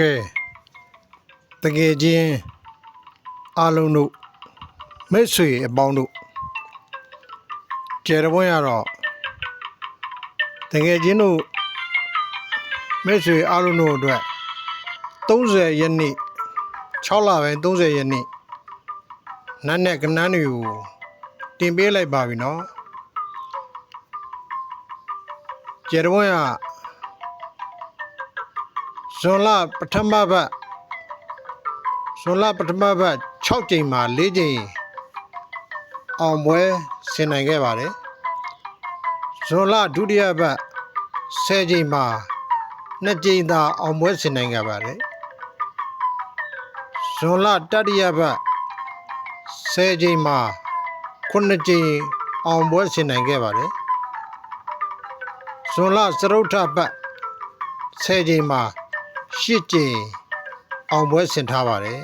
ကဲတကယ်ချင်းအားလုံးတို့မိတ်ဆွေအပေါင်းတို့ကျေရပွင့်ရတော့တကယ်ချင်းတို့မိတ်ဆွေအားလုံးတို့အတွက်30ရက်နေ့6လပိုင်း30ရက်နေ့နတ်နဲ့ကနန်းတွေကိုတင်ပေးလိုက်ပါပြီနော်ကျေရပွင့်ရ ဇွန်လပထမဘတ်ဇွန်လပထမဘတ်6ကြိမ်မှာ4ကြိမ်အောင်ပွဲဆင်နိုင်ခဲ့ပါတယ်ဇွန်လဒုတိယဘတ်10ကြိမ်မှာ2ကြိမ်သာအောင်ပွဲဆင်နိုင်ခဲ့ပါတယ်ဇွန်လတတိယဘတ်10ကြိမ်မှာ9ကြိမ်အောင်ပွဲဆင်နိုင်ခဲ့ပါတယ်ဇွန်လစရုတ်ထဘတ်10ကြိမ်မှာ ရှစ်ကြိမ်အောင်ပွဲဆင်ထားပါတယ်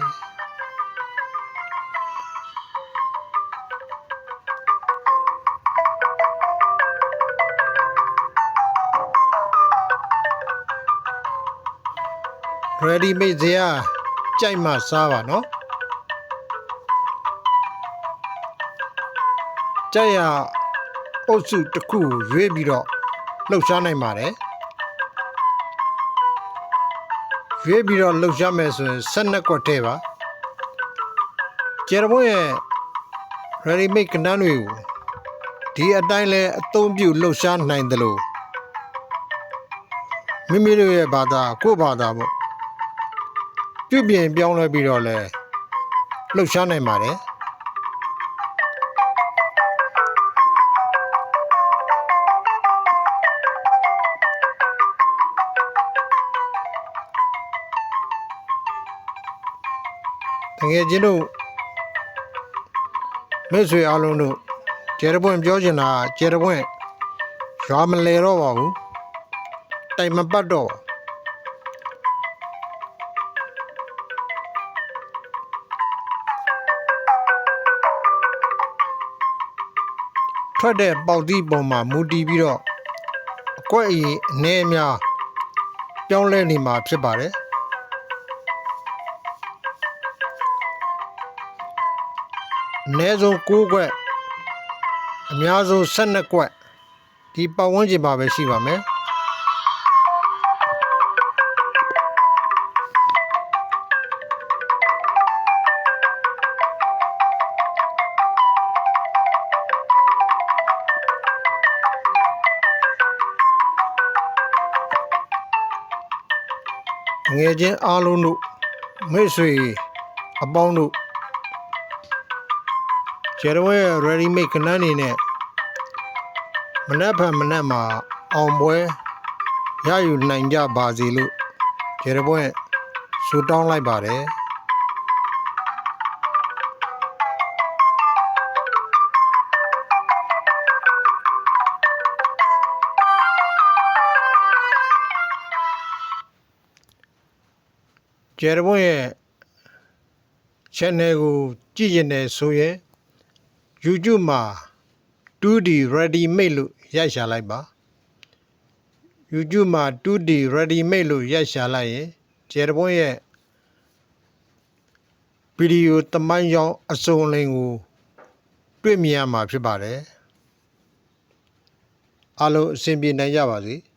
ရယ်ဒီမိတ်စရာကြိုက်မှစားပါနော်ကြိုက်ရအုပ်စုတစ်ခုကိုရွေးပြီးတော့လှုပ်ရှားနိုင်ပါတယ် ရွေးပြီးတော့လှုပ်ရှားမယ်ဆိုရင်12ကွက်ထဲပါကျေရဘွန်းရဲ့ ready made ကဏ္ဍတွေကိုဒီအတိုင်းလဲအသုံးပြုလှုပ်ရှားနိုင်တယ်လို့မိမိတို့ရဲ့ဘာသာကိုယ့်ဘာသာပေါ့ပြုပြင်ပြောင်းလဲပြီးတော့လဲလှုပ်ရှားနိုင်ပါတယ် တကယ်ချင်းတို့မိတ်ဆွေအားလုံးတို့ကျေရပွင့်ပြောချင်တာကကျေရပွင့်ရွာမလဲတော့ပါဘူးတိုင်မပတ်တော့ပါထွက်တဲ့ပေါက်သီးပုံမှာမူတည်ပြီးတော့အကွက်အရင်အနေအများပြောင်းလဲနေမှာဖြစ်ပါတယ် အနည်းဆုံး6ကွက်အများဆုံး12ကွက်ဒီပတ်ဝန်းကျင်မှာပဲရှိပါမယ်ငယ်ချင်းအားလုံးတို့မိတ်ဆွေအပေါင်းတို့ ကျရဝဲ ready made ကနန်းနေနဲ့မနက်ဖြန်မနက်မှာအောင်ပွဲရယူနိုင်ကြပါစေလို့ကျရဝဲဆူတောင်းလိုက်ပါတယ်ကျရဝဲရဲ့ channel ကိုကြည့်ရင်လည်းဆိုရင် YouTube မှာ 2D ready made လို့ရိုက်ရှာလိုက်ပါ YouTube မှာ 2D ready made လို့ရိုက်ရှာလိုက်ရင်ကျယ်တပွန်းရဲ့ဗီဒီယိုတမိုင်းကြောင်းအစုံအလင်ကိုတွေ့မြင်ရမှာဖြစ်ပါတယ်အားလုံးအဆင်ပြေနိုင်ကြပါစေ။